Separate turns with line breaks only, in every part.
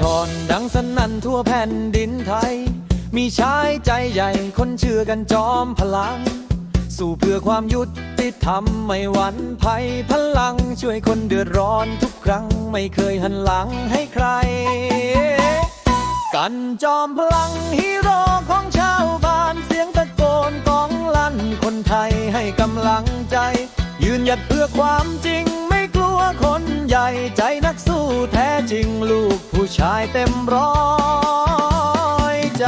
ข่อกระชอนดังสนั่นทั่วแผ่นดินไทย มีชายใจใหญ่คนเชื่อกันจอมพลัง สู้เพื่อความยุติธรรมไม่หวั่นภัยพลังช่วยคนเดือดร้อนทุกครั้งไม่เคยหันหลังให้ใคร กันจอมพลังฮีโร่ของชาว แท้จริงลูกผู้ชายเต็มร้อยใจ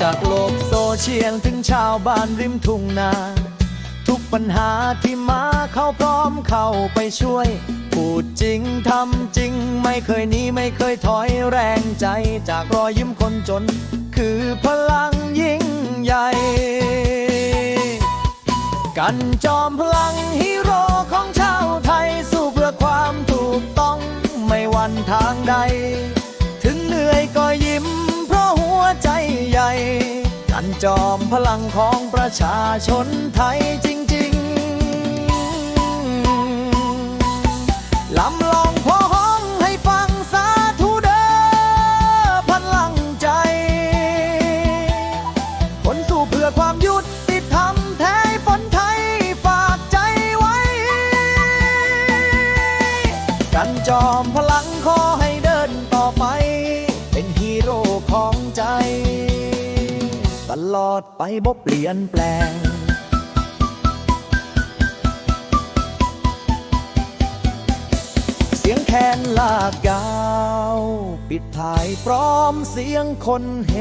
จากโลกโซเชียลถึงชาวบ้านริมทุ่งนา ทุกปัญหาที่มาเขาพร้อมเข้าไปช่วย พูดจริงทำจริง ไม่เคยหนีไม่เคยถอยแรงใจจากรอยยิ้มคนจน คือพลังยิ่งใหญ่ กันจอมพลังฮีโร่ของชาวไทยสู้เพื่อความถูกต้องไม่วันทางใด ถึงเหนื่อยก็ยิ้มเพราะหัวใจใหญ่ กันจอมพลังของประชาชนไทยจริง ๆลำลองพอห้องให้ฟังสาธุเด้อพลังใจ คนสู้เพื่อความยุติธรรมแท้ฝนไทยฝากใจไว้ กันจอมพลัง อดไปบ่เปลี่ยนแปลง เสียงแคนลากยาว ปิดท้ายพร้อมเสียงคนเฮ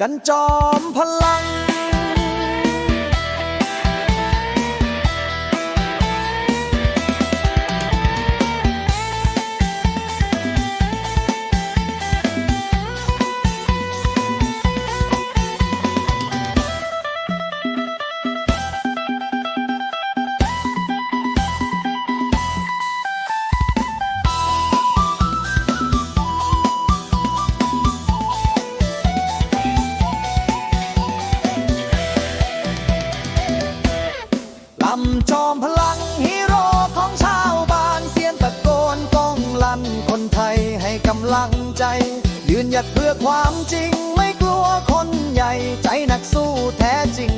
กันจอมพลังำลังใจ ยืนหยัดเพื่อความจริง ไม่กลัวคนใหญ่ใจนักสู้แท้จริง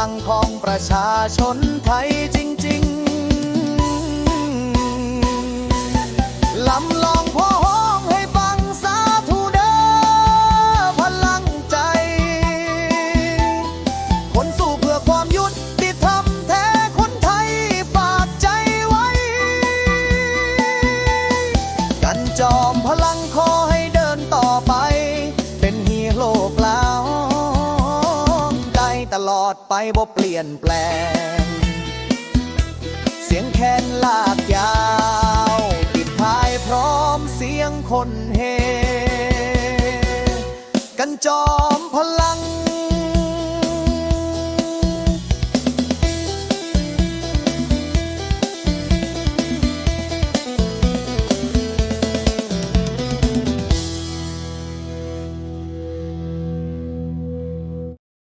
ลังของประชาชนไทยจริง ๆลำลอ อดไปบ่เปลี่ยนแปลง เสียงแคนลากยาว ปิดท้ายพร้อมเสียงคนเฮ กันจอมพลัง